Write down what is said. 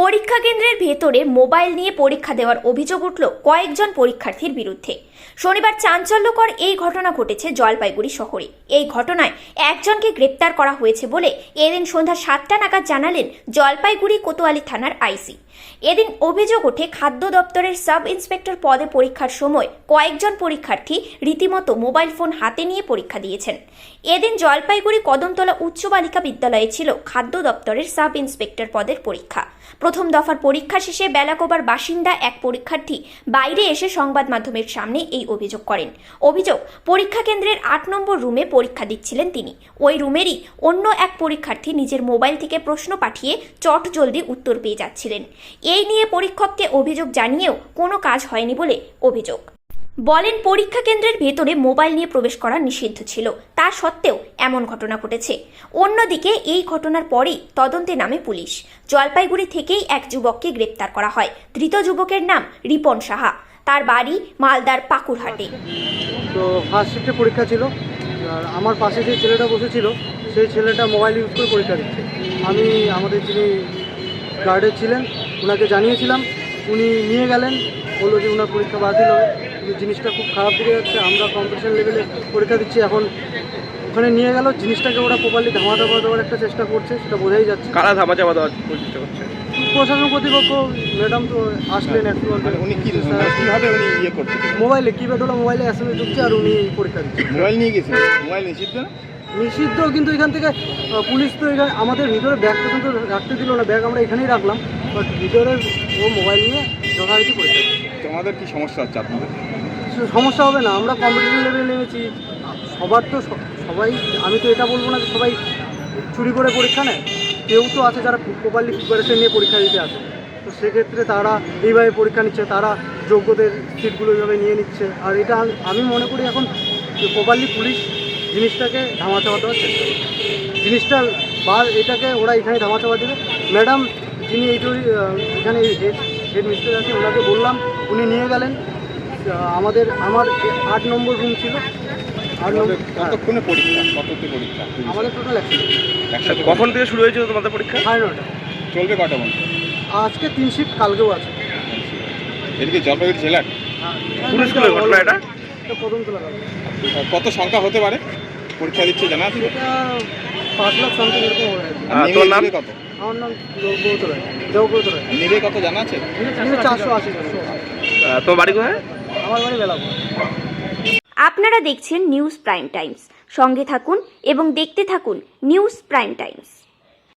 পরীক্ষা কেন্দ্রের ভেতরে মোবাইল নিয়ে পরীক্ষা দেওয়ার অভিযোগ উঠল কয়েকজন পরীক্ষার্থীর বিরুদ্ধে। শনিবার চাঞ্চল্যকর এই ঘটনা ঘটেছে জলপাইগুড়ি শহরে। এই ঘটনায় একজনকে গ্রেপ্তার করা হয়েছে বলে এদিন সন্ধ্যা সাতটা নাগাদ জানালেন জলপাইগুড়ি কোতোয়ালি থানার আইসি। এদিন অভিযোগ ওঠে খাদ্য দপ্তরের সাব ইন্সপেক্টর পদে পরীক্ষার সময় কয়েকজন পরীক্ষার্থী রীতিমতো মোবাইল ফোন হাতে নিয়ে পরীক্ষা দিয়েছেন। এদিন জলপাইগুড়ি কদমতলা উচ্চ বালিকা বিদ্যালয়ে ছিল খাদ্য দপ্তরের সাব ইন্সপেক্টর পদের পরীক্ষা। প্রথম দফার পরীক্ষা শেষে বেলাকোবার বাসিন্দা এক পরীক্ষার্থী বাইরে এসে সংবাদ মাধ্যমের সামনে এই অভিযোগ করেন। অভিযোগ, পরীক্ষা কেন্দ্রের আট নম্বর রুমে পরীক্ষা দিচ্ছিলেন তিনি। ওই রুমেরই অন্য এক পরীক্ষার্থী নিজের মোবাইল থেকে প্রশ্ন পাঠিয়ে চট জলদি উত্তর পেয়ে যাচ্ছিলেন। এই নিয়ে পরীক্ষককে অভিযোগ জানিয়েও কোনো কাজ হয়নি বলে অভিযোগ। বলেন পরীক্ষা কেন্দ্রের ভেতরে মোবাইল নিয়ে প্রবেশ করা নিষিদ্ধ ছিল। তা সত্ত্বেও এমন ঘটনা ঘটেছে। অন্যদিকে এই ঘটনার পরেই তদন্তে নামে পুলিশ। জলপাইগুড়ি থেকেই এক যুবককে গ্রেপ্তার করা হয়। ধৃত যুবকের নাম রিপন সাহা। তার বাড়ি মালদার পাকুরহাটে। তো ফার্স্ট শিফটে পরীক্ষা ছিল। আর আমার পাশে যে ছেলেটা বসেছিল, সেই ছেলেটা মোবাইল ইউজ করে পরীক্ষা দিচ্ছে। আমি, আমাদের যিনি গার্ডে ছিলেন ওনাকে জানিয়েছিলাম। উনি নিয়ে গেলেন, বলল যে ওনার পরীক্ষা বাতিল হবে। জিনিসটা খুব খারাপ দিকে যাচ্ছে। আমরা কম্পিটিশন লেভেলে পরীক্ষা দিচ্ছি এখন ওখানে নিয়ে গেল জিনিসটাকে ওরা প্রপারলি ধামা ধামা দেওয়ার একটা চেষ্টা করছে সেটা বোঝাই যাচ্ছে। কারা ধামা চাপা দেওয়ার চেষ্টা করছে? প্রশাসন কর্তৃপক্ষ ম্যাডাম তো আসলেন একটু মানে উনি কি কীভাবে উনি ইয়ে করছে? মোবাইলে কিপ্যাড হলো মোবাইলে এস ঢুকছে আর উনি পরীক্ষা দিচ্ছে। মোবাইল নিয়ে গেছে? মোবাইল নিষিদ্ধ না? নিষিদ্ধ কিন্তু এখান থেকে পুলিশ তো এখানে আমাদের ভিতরে ব্যাগটা কিন্তু রাখতে দিল না ব্যাগ আমরা এখানেই রাখলাম। বাট ভিতরে ও মোবাইল নিয়ে যথারীতি পরীক্ষা। তোমাদের কি সমস্যা হচ্ছে আপনাদের? কিছু সমস্যা হবে না আমরা কম্পিটিশন লেভেলে নেমেছি। সবার তো সবাই আমি তো এটা বলব না যে সবাই চুরি করে পরীক্ষা নেয়। কেউ তো আছে যারা প্রপারলি প্রিপারেশন নিয়ে পরীক্ষা দিতে আসে। তো সেক্ষেত্রে তারা এইভাবে পরীক্ষা নিচ্ছে তারা যোগ্যদের সিটগুলো এইভাবে নিয়ে নিচ্ছে। আর এটা আমি- আমি মনে করি এখন প্রপারলি পুলিশ জিনিসটাকে ধামাচাপা দেওয়ার চেষ্টা করছে। জিনিসটা বা এটাকে ওরা এখানে ধামাচাপা দেবে। ম্যাডাম যিনি এইটুরি এখানে হেড হেড মিস্টার আছে ওনাকে বললাম উনি নিয়ে গেলেন। আমাদের আমার আট নম্বর রুম ছিল। আট নম্বর হ্যাঁ, কতক্ষণে পরীক্ষা? কততে পরীক্ষা? আমাদের টোটাল একশো কখন থেকে শুরু হয়েছিল তোমাদের পরীক্ষা? সাড়ে নটা চলবে কটা মন আজকে তিন শিফট কালকেও আছে। এদিকে জলপাইগুড়ি জেলার পুরো স্কুলের ঘটনা এটা? কত সংখ্যা হতে পারে? পরীক্ষা দিচ্ছে জানা আছে? পাঁচ লাখ সামথিং এরকম হবে। তোর নাম? কত? আমার নাম গৌত রায়। দেবব্রত রায়। নেবে কত জানা আছে? চারশো আশি। বাড়ি কোথায়? আমার বাড়ি বেলাবো আপনারা দেখছেন নিউজ প্রাইম টাইমস। সঙ্গে থাকুন এবং দেখতে থাকুন নিউজ প্রাইম টাইমস।